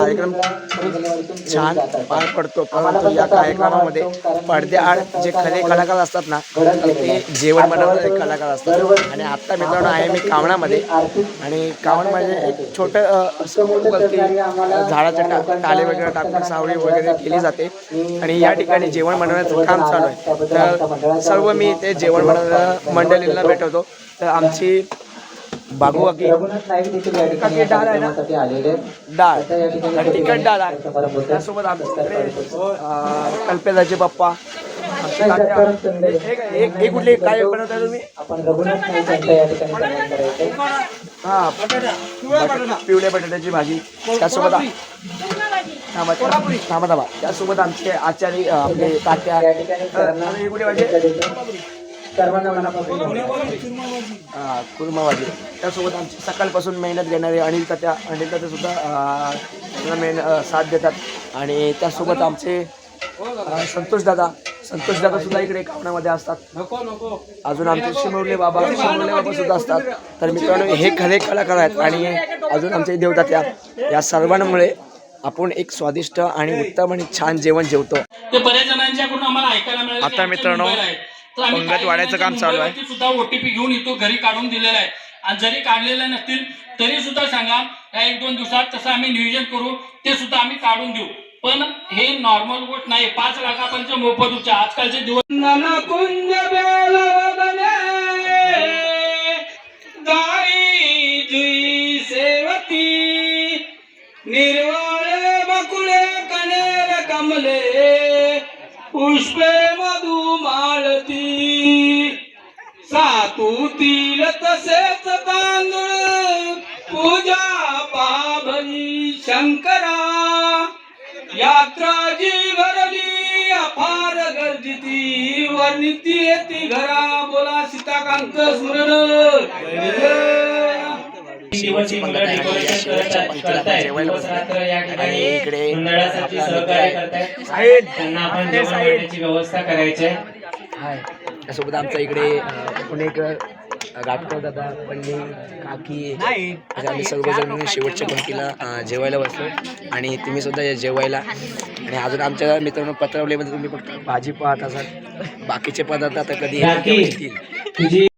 कार्यक्रम छान पार पडतो. परंतु या कार्यक्रमामध्ये पडद्याआड जे खरे कलाकार असतात ना ते जेवण बनवणारे कलाकार असतात. आणि आत्ता मित्रांनो आहे मी कावणामध्ये. आणि कावणमध्ये म्हणजे एक छोटं झाडाच्या झाडाचे टा टाले वगैरे टाकून सावळी वगैरे केली जाते. आणि या ठिकाणी जेवण बनवण्याचं काम चालू आहे. तर सर्व मी ते जेवण बनवणाऱ्या मंडळींना भेटवतो. तर आमची आहेत. डाळ. या ठिकाणी आणि तिखट डाळ आहे. त्यासोबत आमच्याकडे अं, कल्पेदाचे पप्पा. एक एक- एक कुठली काय बनवताय तुम्ही? हा बटाटा पिवळ्या बटाट्याची भाजी. त्यासोबत थांबा थांबा थांबा. त्यासोबत आमचे आचारी आपले तात्या. या ही सर्वांना मनापासून अं, कुर्मा भाजी त्यासोबत आमची सकाळपासून मेहनत घेणारे अनिल तात्या अनिल तात्या सुद्धा अं, त्यांना मेहन अं, साथ देतात. आणि त्यासोबत आमचे संतोष दादा. संतोष दादा सुद्धा इकडे कामण्यामध्ये असतात. अजून आमचे शिमवले बाबा शिमवले बाबा सुद्धा असतात. तर मित्रांनो हे खरे कलाकार आहेत. आणि अजून आमचे देवतात्या या सर्वांमुळे आपण एक स्वादिष्ट आणि उत्तम आणि छान जेवण जेवतो. ते बऱ्याच जणांच्याकडून आम्हाला ऐकायला मिळालं की आता मित्रांनो, पंगत वाढायचं काम चालू आहे. सुद्धा ओटीपी घेऊन येतो घरी काढून दिलेला आहे. आणि जरी काढलेले नसतील तरी सुद्धा सांगा या एक दोन दिवसात तसं आम्ही नियोजन करू ते सुद्धा आम्ही काढून देऊ. पण हे नॉर्मल गोष्ट नाही. पाच लाखापर्यंत मोफत उपचार आजकालचे दिवस कुंज दारी जुई सेवती निर्वाळे बकुळे कनेर कमले पुष्पे मधु माळती सातूतील तसेच तांदूळ. पूजा पाभरी शंकरा. यात्रा जी भरली अफार गर्दिती वर्णिती येती घरा. बोला सीताकांत स्मरण इकडे. त्यांना आपण व्यवस्था करायची आहे. त्यासोबत आमच्या इकडे पुणेकर अं, गाटकर दादा पंडी काकी असे आम्ही सर्वजण मिळून शेवटच्या पंक्तीला जेवायला बसलो. आणि तुम्ही सुद्धा या जेवायला. आणि अजून आमच्या मित्रांनो पत्रावलीमध्ये तुम्ही फक्त भाजी पाहत असाल. बाकीचे पदार्थ आता कधी येतील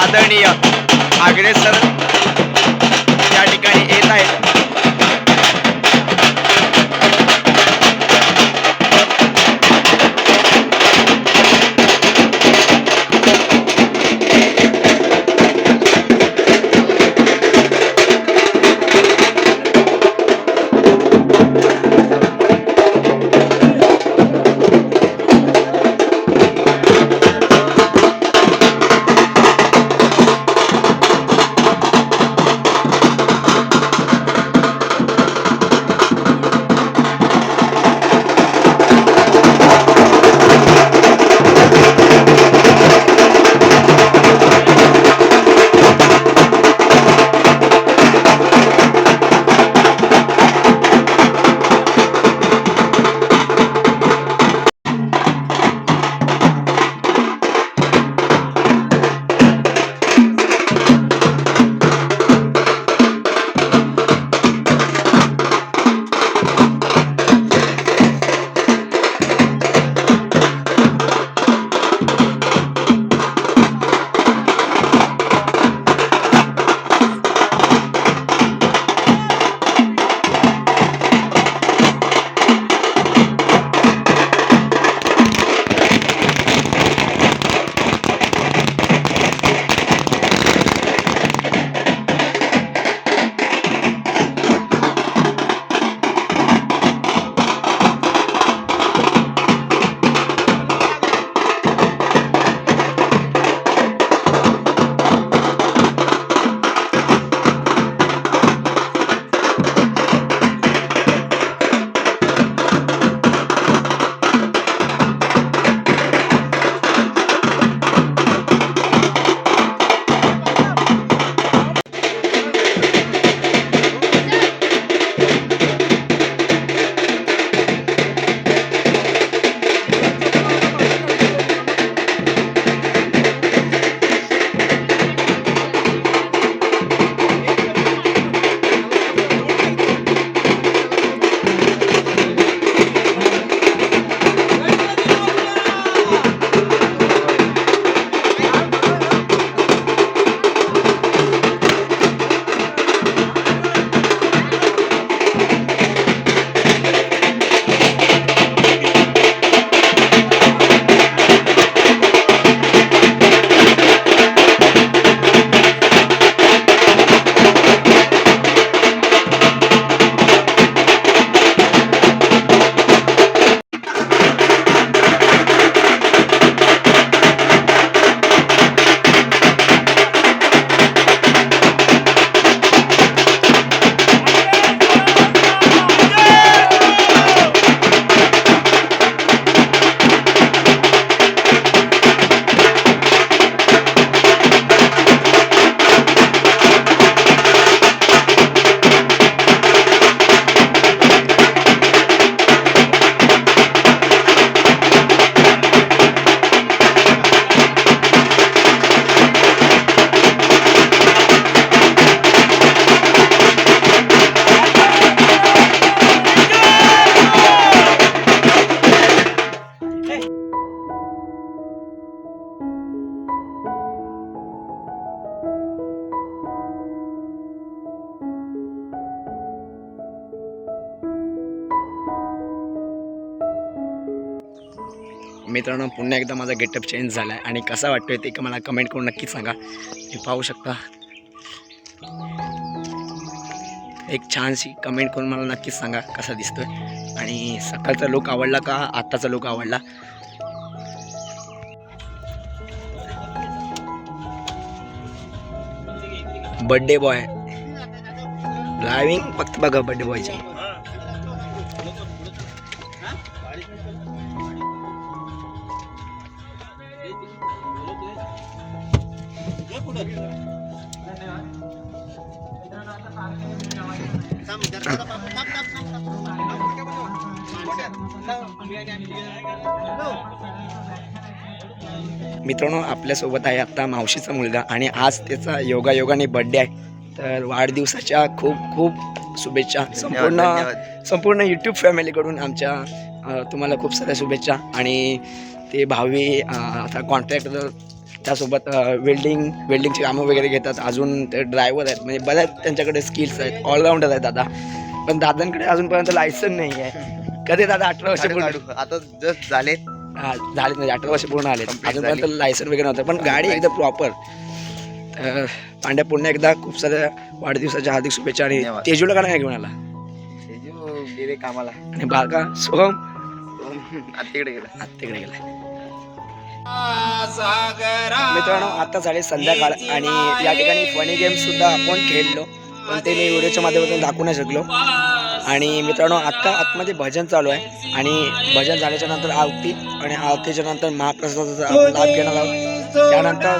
આદરણીય અગ્રેસર मित्रांनो पुन्हा एकदा माझा गेटअप चेंज झाला आहे आणि कसा वाटतोय ते का मला कमेंट करून नक्कीच सांगा. तुम्ही पाहू शकता. एक छानशी कमेंट करून मला नक्कीच सांगा कसा दिसतोय. आणि सकाळचा लुक आवडला का? आत्ताचा लुक आवडला? बड्डे बॉय ड्रायव्हिंग फक्त बघा बड्डे बॉयची मित्रांनो आपल्यासोबत आहे आत्ता मावशीचा मुलगा आणि आज त्याचा योगा योगाने बड्डे आहे. तर वाढदिवसाच्या खूप खूप शुभेच्छा संपूर्ण संपूर्ण यूट्यूब फॅमिलीकडून आमच्या तुम्हाला खूप साऱ्या शुभेच्छा. आणि ते भावी आता कॉन्ट्रॅक्टर त्यासोबत वेल्डिंग वेल्डिंगची कामं वगैरे घेतात. अजून ते ड्रायव्हर आहेत. म्हणजे बऱ्याच त्यांच्याकडे स्किल्स आहेत. ऑलराऊंडर आहेत दादा. पण दादांकडे अजूनपर्यंत लायसन नाही आहे. कधी दादा अठरा वर्ष पूर्ण आता जस्ट झाले. हा, झाले म्हणजे अठरा वर्ष पूर्ण आले अजूनपर्यंत लायसन वगैरे नव्हतं. पण गाडी एकदम प्रॉपर पांड्या पुन्हा एकदा खूप साऱ्या वाढदिवसाच्या हार्दिक शुभेच्छा आणि. तेजूला का नाही घेऊन आला तेजू गेले कामाला. आणि बाळका सोहम. तिकडे गेला. तिकडे गेला. मित्रांनो आता झाले संध्याकाळ आणि या ठिकाणी फनी गेम सुद्धा आपण खेळलो पण ते मी व्हिडिओच्या माध्यमातून दाखवू नाही शकलो. आणि मित्रांनो आत्ता आतमध्ये भजन चालू आहे आणि भजन झाल्याच्यानंतर आरती आणि आरतीच्या नंतर महाप्रसादाचा आपण लाभ घेणार आहोत. त्यानंतर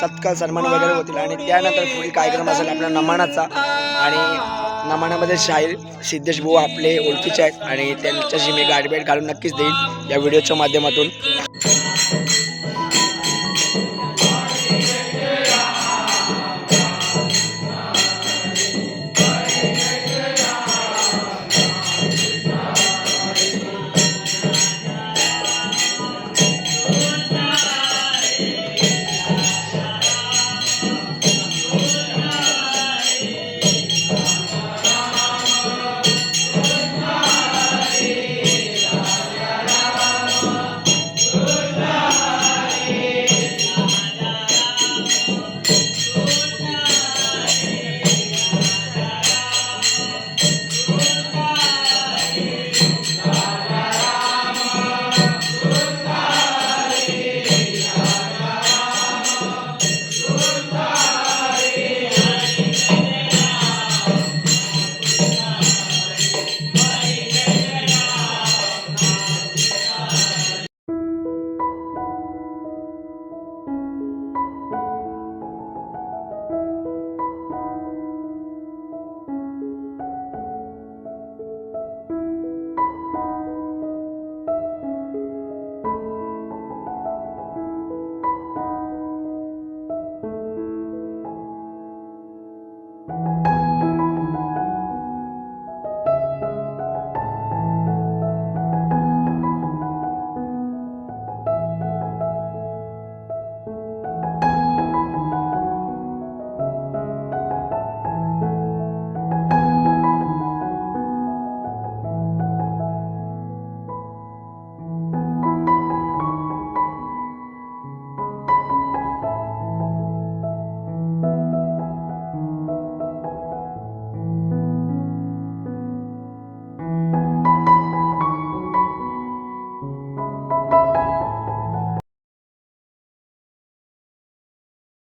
सत्कार सन्मान वगैरे होतील आणि त्यानंतर पुढील कार्यक्रम असेल आपल्या नमानाचा. आणि नमानामध्ये शाहीर सिद्धेश भाऊ आपले ओळखीचे आहेत आणि त्यांच्याशी मी गाठभेट घालून नक्कीच देईन या व्हिडिओच्या माध्यमातून.